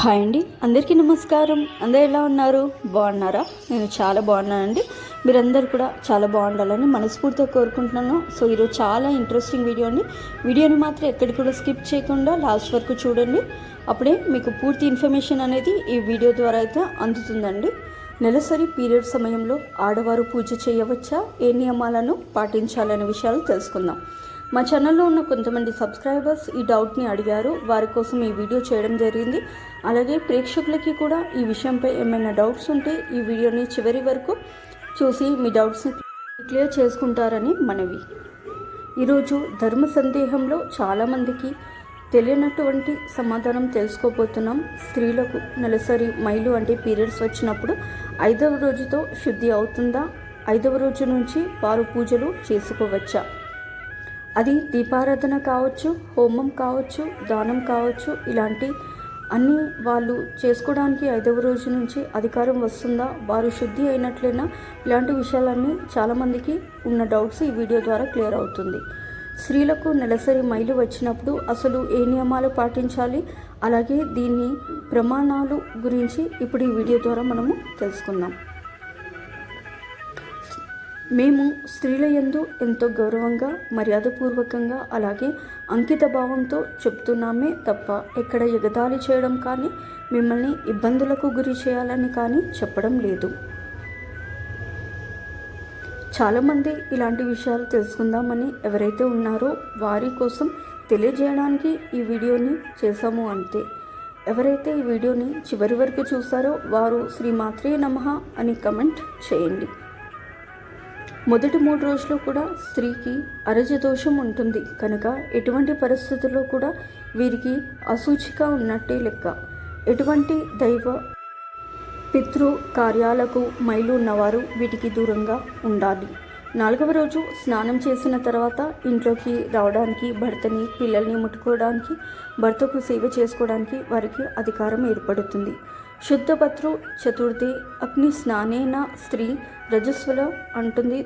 Hi అండి అందరికీ నమస్కారం. అందరు ఎలా ఉన్నారు? బాగున్నారా? నేను చాలా బాగున్నానండి. మీరందరూ కూడా చాలా బాగుండాలని మనస్ఫూర్తిగా కోరుకుంటున్నాను. సో ఈరోజు చాలా ఇంట్రెస్టింగ్ వీడియో అండి. వీడియోని మాత్రం ఎక్కడికి కూడా స్కిప్ చేయకుండా లాస్ట్ వరకు చూడండి. అప్పుడే మీకు పూర్తి ఇన్ఫర్మేషన్ అనేది ఈ వీడియో ద్వారా అయితే అందుతుందండి. నెలసరి పీరియడ్ సమయంలో ఆడవారు పూజ చేయవచ్చా? ఏ నియమాలను పాటించాలనే విషయాలు తెలుసుకుందాం. మా ఛానల్లో ఉన్న కొంతమంది సబ్స్క్రైబర్స్ ఈ డౌట్ని అడిగారు. వారి కోసం ఈ వీడియో చేయడం జరిగింది. అలాగే ప్రేక్షకులకి కూడా ఈ విషయంపై ఏమైనా డౌట్స్ ఉంటే ఈ వీడియోని చివరి వరకు చూసి మీ డౌట్స్ని క్లియర్ చేసుకుంటారని మనవి. ఈరోజు ధర్మ సందేహంలో చాలామందికి తెలియనటువంటి సమాధానం తెలుసుకోబోతున్నాం. స్త్రీలకు నెలసరి మైలు అంటే పీరియడ్స్ వచ్చినప్పుడు ఐదవ రోజుతో శుద్ధి అవుతుందా? ఐదవ రోజు నుంచి వారు పూజలు చేసుకోవచ్చా? అది దీపారాధన కావచ్చు హోమం కావచ్చు దానం కావచ్చు ఇలాంటి అన్ని వాళ్ళు చేసుకోవడానికి ఐదవ రోజు నుంచి అధికారం వస్తుందా? వారు శుద్ధి అయినట్లయినా ఇలాంటి విషయాలన్నీ చాలామందికి ఉన్న డౌట్స్ ఈ వీడియో ద్వారా క్లియర్ అవుతుంది. స్త్రీలకు నెలసరి మైలు వచ్చినప్పుడు అసలు ఏ నియమాలు పాటించాలి? అలాగే దీన్ని ప్రమాణాలు గురించి ఇప్పుడు ఈ వీడియో ద్వారా మనము తెలుసుకుందాం. మేము స్త్రీల యందు ఎంతో గౌరవంగా మర్యాదపూర్వకంగా అలాగే అంకిత భావంతో చెప్తున్నామే తప్ప ఎక్కడ ఎగదాలి చేయడం కానీ మిమ్మల్ని ఇబ్బందులకు గురి చేయాలని కానీ చెప్పడం లేదు. చాలామంది ఇలాంటి విషయాలు తెలుసుకుందామని ఎవరైతే ఉన్నారో వారి కోసం తెలియజేయడానికి ఈ వీడియోని చేశాము అంతే. ఎవరైతే ఈ వీడియోని చివరి వరకు చూసారో వారు శ్రీ మాత్రే నమః అని కమెంట్ చేయండి. మొదటి మూడు రోజులు కూడా స్త్రీకి అరజ దోషం ఉంటుంది. కనుక ఎటువంటి పరిస్థితుల్లో కూడా వీరికి అసూచిక ఉన్నట్టే లెక్క. ఎటువంటి దైవ పితృ కార్యాలకు మైలు ఉన్నవారు వీటికి దూరంగా ఉండాలి. నాలుగవ రోజు స్నానం చేసిన తర్వాత ఇంట్లోకి రావడానికి భర్తని పిల్లల్ని ముట్టుకోవడానికి భర్తకు సేవ చేసుకోవడానికి వారికి అధికారం ఏర్పడుతుంది. శుద్ధపత్రు చతుర్థి అగ్ని స్నానేన స్త్రీ రజస్వల అంటుంది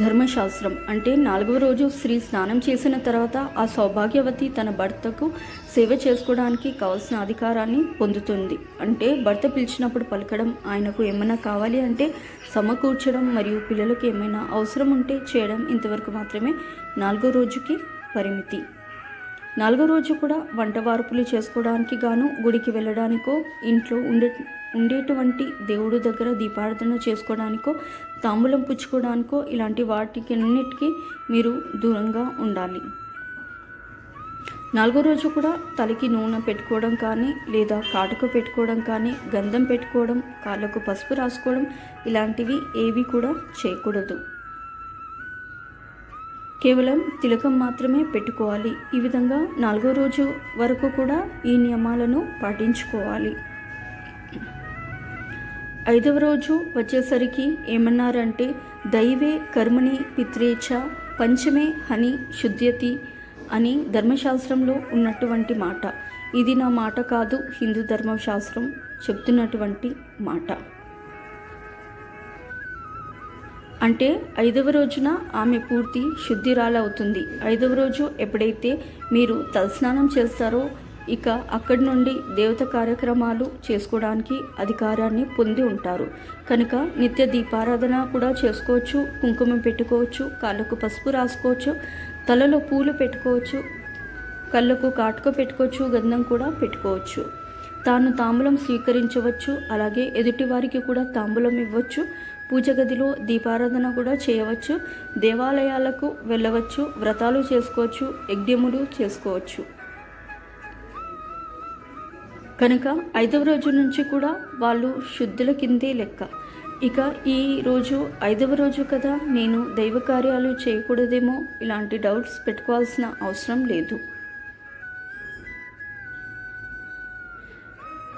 ధర్మశాస్త్రం. అంటే నాలుగవ రోజు స్త్రీ స్నానం చేసిన తర్వాత ఆ సౌభాగ్యవతి తన భర్తకు సేవ చేసుకోవడానికి కావాల్సిన అధికారాన్ని పొందుతుంది. అంటే భర్త పిలిచినప్పుడు పలకడం ఆయనకు ఏమైనా కావాలి అంటే సమకూర్చడం మరియు పిల్లలకు ఏమైనా అవసరం ఉంటే చేయడం ఇంతవరకు మాత్రమే నాలుగో రోజుకి పరిమితి. నాలుగో రోజు కూడా వంట వార్పులు చేసుకోవడానికి గాను గుడికి వెళ్ళడానికో ఇంట్లో ఉండే ఉండేటువంటి దేవుడు దగ్గర దీపారాధన చేసుకోవడానికో తాంబూలం పుచ్చుకోవడానికో ఇలాంటి వాటికి అన్నిటికీ మీరు దూరంగా ఉండాలి. నాలుగో రోజు కూడా తలకి నూనె పెట్టుకోవడం కానీ లేదా కాటుక పెట్టుకోవడం కానీ గంధం పెట్టుకోవడం కాళ్ళకు పసుపు రాసుకోవడం ఇలాంటివి ఏవి కూడా చేయకూడదు. కేవలం తిలకం మాత్రమే పెట్టుకోవాలి. ఈ విధంగా నాలుగో రోజు వరకు కూడా ఈ నియమాలను పాటించుకోవాలి. ఐదవ రోజు వచ్చేసరికి ఏమన్నారంటే దైవే కర్మణి పిత్రేచ పంచమే హని శుద్ధ్యతి అని ధర్మశాస్త్రంలో ఉన్నటువంటి మాట. ఇది నా మాట కాదు హిందూ ధర్మశాస్త్రం చెప్తున్నటువంటి మాట. అంటే ఐదవ రోజున ఆమె పూర్తి శుద్ధిరాలవుతుంది. ఐదవ రోజు ఎప్పుడైతే మీరు తలస్నానం చేస్తారో ఇక అక్కడి నుండి దేవత కార్యక్రమాలు చేసుకోవడానికి అధికారాన్ని పొంది ఉంటారు. కనుక నిత్య దీపారాధన కూడా చేసుకోవచ్చు కుంకుమ పెట్టుకోవచ్చు కాళ్ళకు పసుపు రాసుకోవచ్చు తలలో పూలు పెట్టుకోవచ్చు కళ్ళకు కాటుక పెట్టుకోవచ్చు గంధం కూడా పెట్టుకోవచ్చు. తాను తాంబూలం స్వీకరించవచ్చు అలాగే ఎదుటివారికి కూడా తాంబూలం ఇవ్వచ్చు పూజ గదిలో దీపారాధన కూడా చేయవచ్చు దేవాలయాలకు వెళ్ళవచ్చు వ్రతాలు చేసుకోవచ్చు యజ్ఞములు చేసుకోవచ్చు. కనుక ఐదవ రోజు నుంచి కూడా వాళ్ళు శుద్ధుల కిందే లెక్క. ఇక ఈ రోజు ఐదవ రోజు కదా నేను దైవ కార్యాలు చేయకూడదేమో ఇలాంటి డౌట్స్ పెట్టుకోవాల్సిన అవసరం లేదు.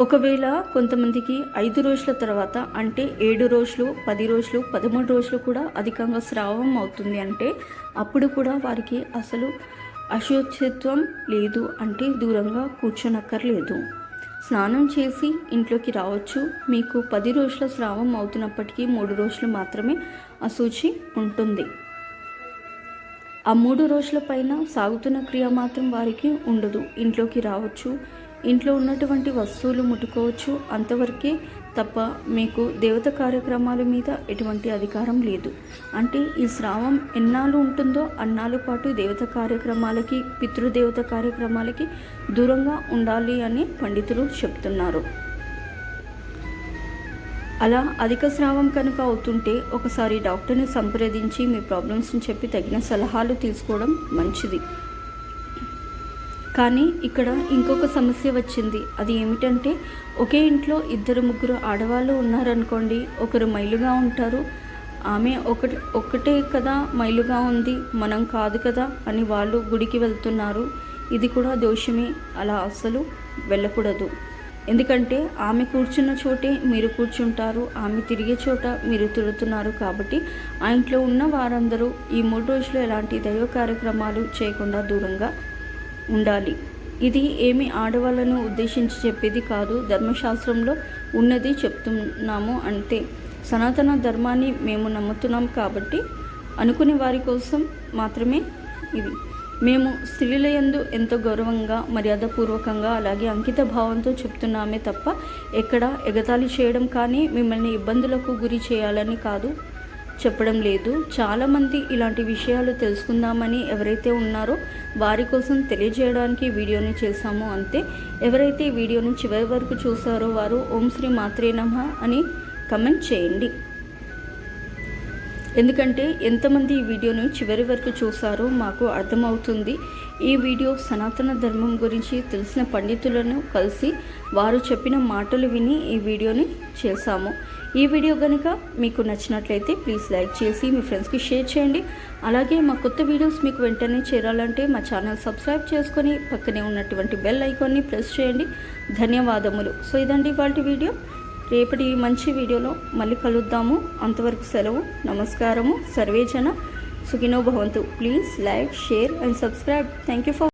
ఒకవేళ కొంతమందికి ఐదు రోజుల తర్వాత అంటే ఏడు రోజులు పది రోజులు పదమూడు రోజులు కూడా అధికంగా స్రావం అవుతుంది అంటే అప్పుడు కూడా వారికి అసలు అశుచిత్వం లేదు అంటే దూరంగా కూర్చోనక్కర్లేదు. స్నానం చేసి ఇంట్లోకి రావచ్చు. మీకు పది రోజుల స్రావం అవుతున్నప్పటికీ మూడు రోజులు మాత్రమే అశుచి ఉంటుంది. ఆ మూడు రోజుల పైన సాగుతున్న క్రియ మాత్రం వారికి ఉండదు. ఇంట్లోకి రావచ్చు. ఇంట్లో ఉన్నటువంటి వస్తువులు ముట్టుకోవచ్చు. అంతవరకే తప్ప మీకు దేవత కార్యక్రమాల మీద ఎటువంటి అధికారం లేదు. అంటే ఈ స్రావం ఎన్నాళ్ళు ఉంటుందో అన్నాళ్ళ పాటు దేవత కార్యక్రమాలకి పితృదేవత కార్యక్రమాలకి దూరంగా ఉండాలి అని పండితులు చెప్తున్నారు. అలా అధిక స్రావం కనుక అవుతుంటే ఒకసారి డాక్టర్ని సంప్రదించి మీ ప్రాబ్లమ్స్ని చెప్పి తగిన సలహాలు తీసుకోవడం మంచిది. కానీ ఇక్కడ ఇంకొక సమస్య వచ్చింది. అది ఏమిటంటే ఒకే ఇంట్లో ఇద్దరు ముగ్గురు ఆడవాళ్ళు ఉన్నారనుకోండి ఒకరు మైలుగా ఉంటారు. ఆమె ఒకటి ఒక్కటే కదా మైలుగా ఉంది మనం కాదు కదా అని వాళ్ళు గుడికి వెళ్తున్నారు. ఇది కూడా దోషమే. అలా అసలు వెళ్ళకూడదు. ఎందుకంటే ఆమె కూర్చున్న చోటే మీరు కూర్చుంటారు ఆమె తిరిగే చోట మీరు తిరుగుతున్నారు కాబట్టి ఆ ఇంట్లో ఉన్న వారందరూ ఈ మూడు రోజులు ఎలాంటి దైవ కార్యక్రమాలు చేయకుండా దూరంగా ఉండాలి. ఇది ఏమి ఆడవాళ్ళను ఉద్దేశించి చెప్పేది కాదు. ధర్మశాస్త్రంలో ఉన్నది చెప్తున్నాము అంతే. సనాతన ధర్మాన్ని మేము నమ్ముతున్నాం కాబట్టి అనుకునే వారి కోసం మాత్రమే ఇది. మేము స్త్రీల యందు ఎంతో గౌరవంగా మర్యాదపూర్వకంగా అలాగే అంకిత భావంతో చెప్తున్నామే తప్ప ఎక్కడ ఎగతాళి చేయడం కానీ మిమ్మల్ని ఇబ్బందులకు గురి చేయాలని కాదు. చెప్పడం లేదు. చాలామంది ఇలాంటి విషయాలు తెలుసుకుందామని ఎవరైతే ఉన్నారో వారి కోసం తెలియజేయడానికి వీడియోని చేశాము అంతే. ఎవరైతే ఈ వీడియోని చివరి వరకు చూసారో వారు ఓం శ్రీ మాత్రే నమ అని కమెంట్ చేయండి. ఎందుకంటే ఎంతమంది ఈ వీడియోను చివరి వరకు చూసారో మాకు అర్థమవుతుంది. ఈ వీడియో సనాతన ధర్మం గురించి తెలిసిన పండితులను కలిసి వారు చెప్పిన మాటలు విని ఈ వీడియోని చేశాము. ఈ వీడియో కనుక మీకు నచ్చినట్లయితే ప్లీజ్ లైక్ చేసి మీ ఫ్రెండ్స్కి షేర్ చేయండి. అలాగే మా కొత్త వీడియోస్ మీకు వెంటనే చేరాలంటే మా ఛానల్ సబ్స్క్రైబ్ చేసుకొని పక్కనే ఉన్నటువంటి బెల్ ఐకాన్ని ప్రెస్ చేయండి. ధన్యవాదములు. సో ఇదండి వాటి వీడియో. రేపటి మంచి వీడియోలో మళ్ళీ కలుద్దాము. అంతవరకు సెలవు నమస్కారము సర్వేజన. Sukhino Bhavantu. Please like, share and subscribe. Thank you for